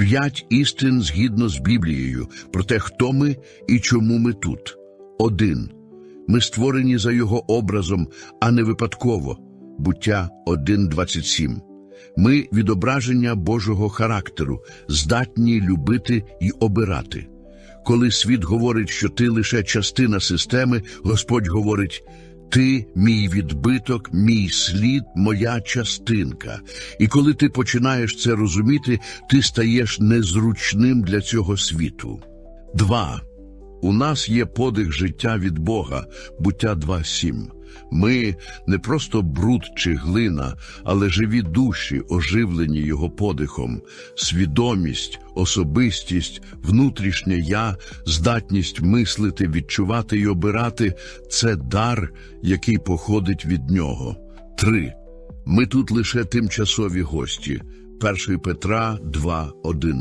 П'ять істин згідно з Біблією про те, хто ми і чому ми тут. Один. Ми створені за його образом, а не випадково. Буття 1.27. Ми відображення Божого характеру, здатні любити і обирати. Коли світ говорить, що ти лише частина системи, Господь говорить: Ти мій відбиток, мій слід, моя частинка. І коли ти починаєш це розуміти, ти стаєш незручним для цього світу. Два. У нас є подих життя від Бога, буття 2.7. Ми не просто бруд чи глина, але живі душі, оживлені Його подихом, свідомість, особистість, внутрішнє я, здатність мислити, відчувати й обирати це дар, який походить від Нього. Три. Ми тут лише тимчасові гості. 1 Петра 2.11